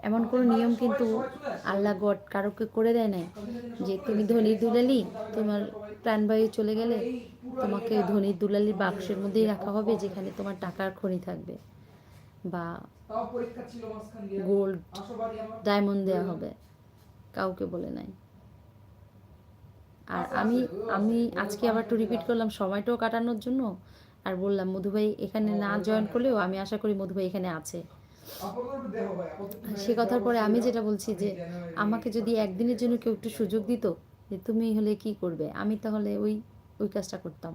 এমন কোনো নিয়ম কিন্তু আল্লাহ গড কারোকে করে দেয় না যে তুমি ধনির দুলালি, তোমার প্রাণবায়ু চলে গেলে তোমাকে ধনির দুলালির বাক্সের মধ্যেই রাখা হবে যেখানে তোমার টাকার খনি থাকবে বা গোল্ড, ডায়মন্ড দেওয়া হবে। কাউকে বলে নাই। আর আমি আমি আজকে আবার একটু রিপিট করলাম, সময়টাও কাটানোর জন্য। আর বললাম, মধুভাই এখানে না জয়েন করলেও আমি আশা করি মধুভাই এখানে আছে। সে কথার পরে আমি যেটা বলছি যে আমাকে যদি একদিনের জন্য কেউ একটু সুযোগ দিত যে তুমি হলে কি করবে, আমি তাহলে ওই ওই কাজটা করতাম।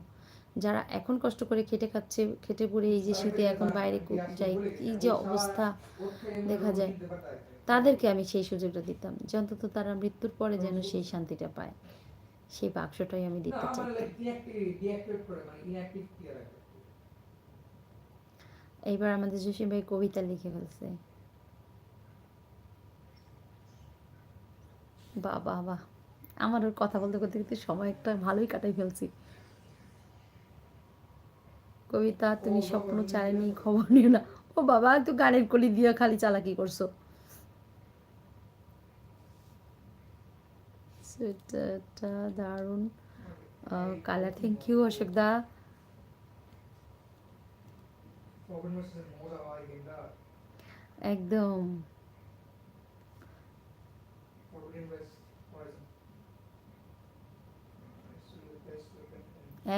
যারা এখন কষ্ট করে খেটে খাচ্ছে, খেটে পড়ে এই যে শীতে এখন বাইরে যাই, এই যে অবস্থা দেখা যায়, তাদেরকে আমি সেই সুযোগটা দিতাম যে অন্তত তারা মৃত্যুর পরে যেন সেই শান্তিটা পায়। সেই বাক্সটাই আমি দিতে চাই লাইক ডিঅ্যাক্টিভ ডিঅ্যাক্টিভেট করে মানে ইনঅ্যাক্টিভ দিয়ে রাখে এইবার আমাদের জসিম ভাই কবিতা লিখে ফেলছে। বাহ বাহ বাহ। আমার ওর কথা বলতে করতে করতে সময় একটা ভালোই কাটাই ফেলছি। কবিতা তুমি স্বপ্ন চায়নি খবর নিও না। ও বাবা তুই গানের কলি দিয়ে খালি চালাকি করছ। সেটা দারুণ। কালা thank you Ashok da problem হচ্ছে মোরা হয় গেন্দা একদম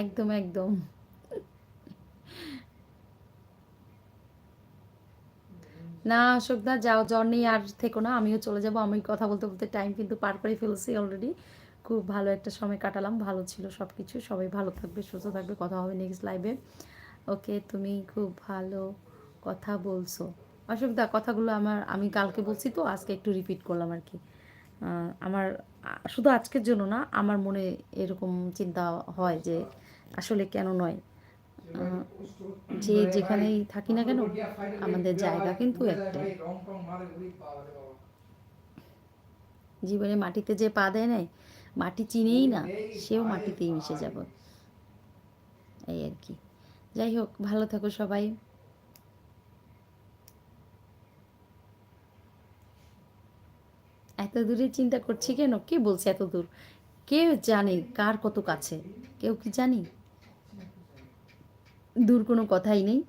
একদম একদম না অশোকদা যাও জ্বর নেই আর থেকো না আমিও চলে যাব। আমি কথা বলতে বলতে টাইম কিন্তু পার করে ফেলছি অলরেডি খুব ভালো একটা সময় কাটালাম ভালো ছিল সব কিছু সবাই ভালো থাকবে সুস্থ থাকবে কথা হবে নেক্সট লাইভে ওকে তুমি খুব ভালো কথা বলছো। অসুবিধা, কথাগুলো আমার, আমি কালকে বলছি তো, আজকে একটু রিপিট করলাম আর কি আমার শুধু আজকের জন্য না, আমার মনে এরকম চিন্তা হয় যে আসলে কেন নয়। যে যেখানেই থাকি না কেন, আমাদের জায়গা কিন্তু একটাই রং টং মারে উড়ি পাওয়া রে বাবা জীবনে মাটিতে যে পা দেয় নাই, মাটি চিনেই না, সেও মাটিতেই মিশে যাব। এই আর কি যাই হোক, ভালো থাকো সবাই। এত দূরে চিন্তা করছি কেন? কে বলছে এত দূর? কে জানে কার কত কাছে? কেউ কি জানি? দূর কোনো কথাই নেই।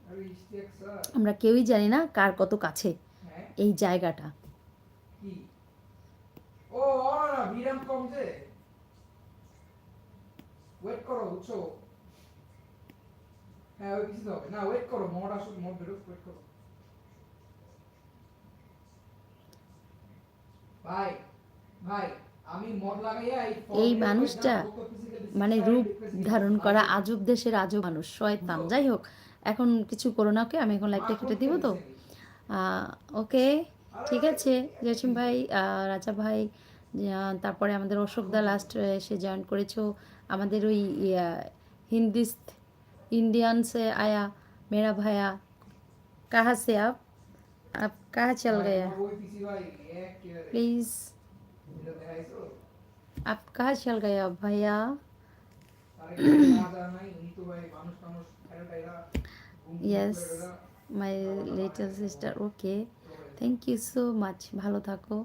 আমরা কেউই জানি না কার কত কাছে এই জায়গাটা। ও বিরাম কম যে। ওয়েট করো এই মানুষটা মানে রূপ ধারণ করা আজব দেশের আজব মানুষ, শয়তান। যাই হোক, এখন কিছু করো না, ওকে? আমি এখন লাইভটা কেটে দিব তো? ওকে? ঠিক আছে জসিম ভাই রাজা ভাই তারপরে আমাদের অশোকদা লাস্ট এসে জয়েন করেছ। আমাদের ওই হিন্দিস্ত इंडियन से आया मेरा भैया कहाँ से आप आप कहाँ चल ভাই, गया আমার ওই পিসি ভাই এক কে রে, प्लीज़ এটা দেখাইছো? आप कहाँ चल गया भैया আরে না জানা নাই, উনি তো ভাই মানুষ টানুষ খাইরা টাইরা, ঘুম টুম Yes. করে এরা, my little sister okay thank you so much ভালো থাকো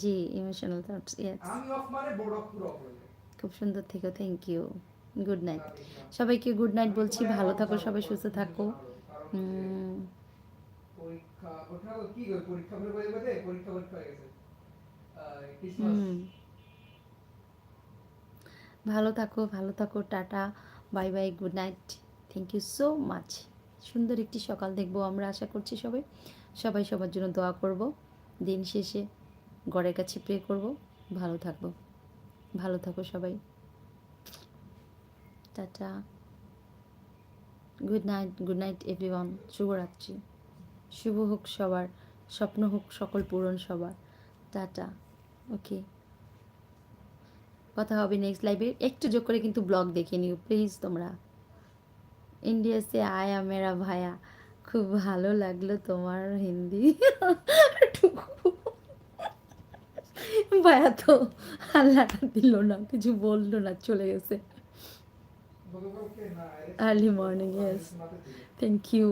জি ইমোশনাল থটস ইয়েস মানে। খুব সুন্দর থেকো থ্যাংক ইউ গুড নাইট সবাইকে গুড নাইট বলছি ভালো থাকো সবাই সুস্থ থাকো। হুম। ভালো থাকো ভালো থাকো tata bye bye good night thank you so much সুন্দর একটি সকাল দেখব আমরা আশা করছি সবাই। সবাই সবার জন্য দোয়া করব। দিন শেষে গড়ের কাছে প্রে করব। ভালো থাকব। ভালো থাকো সবাই। Tata. Good night good night everyone শুভরাত্রি। শুভ হোক সবার, স্বপ্ন হোক সকল পূরণ সবার। টাটা। ওকে। কথা হবে নেক্সট লাইভে একটু যোগ করে কিন্তু ব্লগ দেখে নিও প্লিজ তোমরা। ইন্ডিয়া সে আয়া মেরা ভায়া। খুব ভালো লাগল তোমার হিন্দি। ভায়া তো আল্লাহ দিল না কিছু বলল না চলে গেছে। Early morning yes thank you